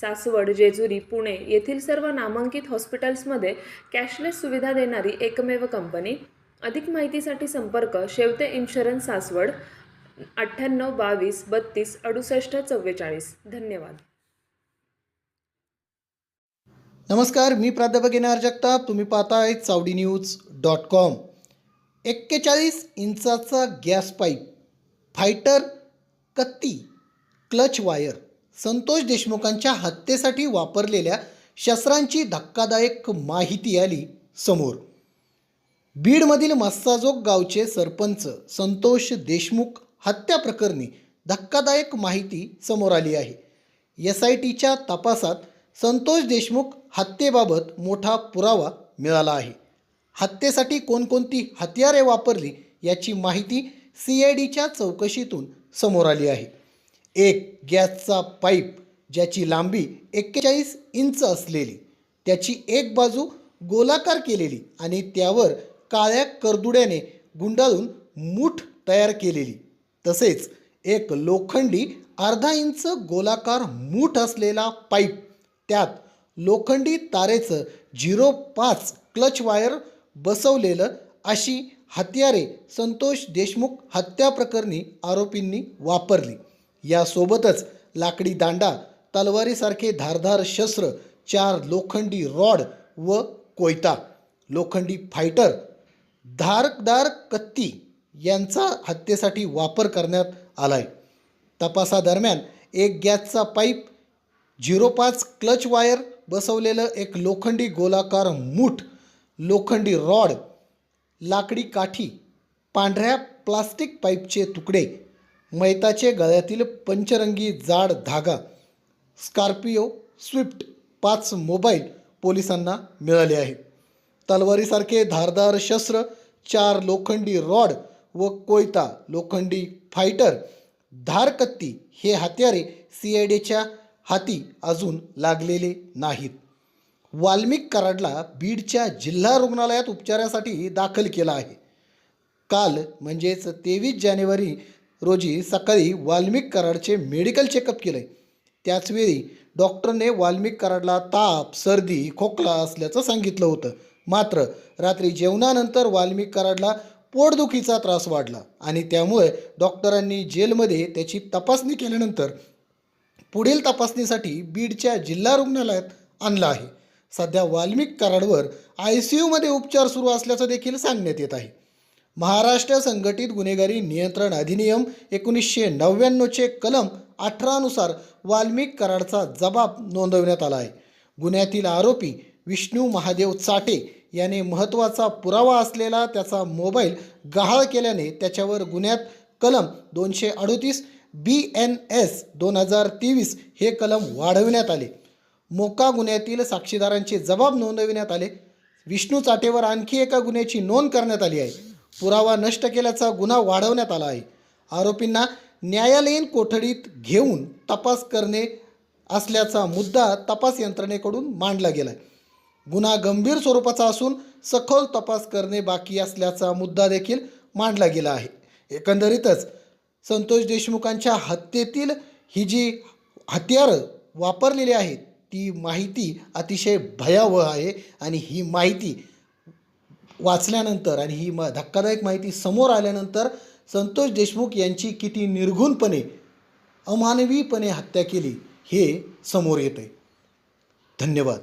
सासवड जेजुरी पुणे येथील सर्व नामांकित हॉस्पिटल्समध्ये कॅशलेस सुविधा देणारी एकमेव कंपनी. अधिक माहितीसाठी संपर्क शेवते इन्शुरन्स सासवड अठ्ठ्याण्णव बावीस बत्तीस अडुसष्ट चव्वेचाळीस. धन्यवाद. नमस्कार मी प्राध्यापक एन जगताप. तुम्ही पाहताय चावडी न्यूज डॉट कॉम. एक्केचाळीस इंचाचा गॅस पाईप फायटर कत्ती क्लच वायर. संतोष देशमुखांच्या हत्येसाठी वापरलेल्या शस्त्रांची धक्कादायक माहिती आली समोर. बीडमधील मस्साजोग गावचे सरपंच संतोष देशमुख हत्या प्रकरणी धक्कादायक माहिती समोर आली आहे. एस आय टीच्या तपासात संतोष देशमुख हत्येबाबत मोठा पुरावा मिळाला आहे. हत्येसाठी कोणकोणती हत्यारे वापरली याची माहिती सी आय डीच्या चौकशीतून समोर आली आहे. एक गॅसचा पाईप ज्याची लांबी एक्केचाळीस इंच असलेली त्याची एक बाजू गोलाकार केलेली आणि त्यावर काळ्या करदुड्याने गुंडाळून मूठ तयार केलेली. तसेच एक लोखंडी अर्धा इंच गोलाकार मूठ असलेला पाईप त्यात लोखंडी तारेचं झिरो पाच क्लच वायर बसवलेलं अशी हत्यारे संतोष देशमुख हत्याप्रकरणी आरोपींनी वापरली. यासोबतच लाकडी दांडा तलवारीसारखे धारधार शस्त्र चार लोखंडी रॉड व कोयता. लोखंडी फायटर धारकदार कत्ती यांचा हत्येसाठी वापर करण्यात आला आहे तपासादरम्यान एक गॅसचा पाईप झिरो पाच क्लच वायर बसवलेलं एक लोखंडी गोलाकार मूठ लोखंडी रॉड लाकडी काठी पांढऱ्या प्लास्टिक पाईपचे तुकडे मैताचे गळ्यातील पंचरंगी जाड धागा स्कॉर्पिओ स्विफ्ट पाच मोबाईल पोलिसांना मिळाले आहेत. तलवारीसारखे धारदार शस्त्र चार लोखंडी रॉड व कोयता लोखंडी फायटर धारकत्ती हे हत्यारे सी आय डीच्या हाती अजून लागलेले नाहीत. वाल्मिक कराडला बीडच्या जिल्हा रुग्णालयात उपचारासाठी दाखल केला आहे. काल म्हणजेच तेवीस जानेवारी रोजी सकाळी वाल्मिक कराडचे मेडिकल चेकअप केले. त्याचवेळी डॉक्टरने वाल्मिक कराडला ताप सर्दी खोकला असल्याचं सांगितलं होतं. मात्र रात्री जेवणानंतर वाल्मिक कराडला पोटदुखीचा त्रास वाढला आणि त्यामुळे डॉक्टरांनी जेलमध्ये त्याची तपासणी केल्यानंतर पुढील तपासणीसाठी बीडच्या जिल्हा रुग्णालयात आणलं आहे. सध्या वाल्मिक कराडवर आय सी यूमध्ये उपचार सुरू असल्याचं देखील सांगण्यात येत आहे. महाराष्ट्र संघटित गुन्हेगारी नियंत्रण अधिनियम एकोणीसशे नव्याण्णवचे कलम अठरानुसार वाल्मिक कराडचा जबाब नोंदवण्यात आला आहे. गुन्ह्यातील आरोपी विष्णू महादेव चाटे याने महत्त्वाचा पुरावा असलेला त्याचा मोबाईल गहाळ केल्याने त्याच्यावर गुन्ह्यात कलम दोनशे अडोतीस बी एन एस दोन हजार तेवीस हे कलम वाढविण्यात आले. मोका गुन्ह्यातील साक्षीदारांचे जबाब नोंदविण्यात आले. विष्णू चाटेवर आणखी एका गुन्ह्याची नोंद करण्यात आली आहे. पुरावा नष्ट केल्याचा गुन्हा वाढवण्यात आला आहे. आरोपींना न्यायालयीन कोठडीत घेऊन तपास करणे असल्याचा मुद्दा तपास यंत्रणेकडून मांडला गेला आहे गुन्हा गंभीर स्वरूपाचा असून सखोल तपास करणे बाकी असल्याचा मुद्दा देखील मांडला गेला आहे. एकंदरीतच संतोष देशमुखांच्या हत्येतील ही जी हत्यारं वापरलेली आहेत ती माहिती अतिशय भयावह आहे आणि ही माहिती वाचल्यानंतर आणि ही म धक्कादायक माहिती समोर आल्यानंतर संतोष देशमुख यांची किती निर्घुणपणे अमानवीपणे हत्या केली हे समोर येते आहे धन्यवाद.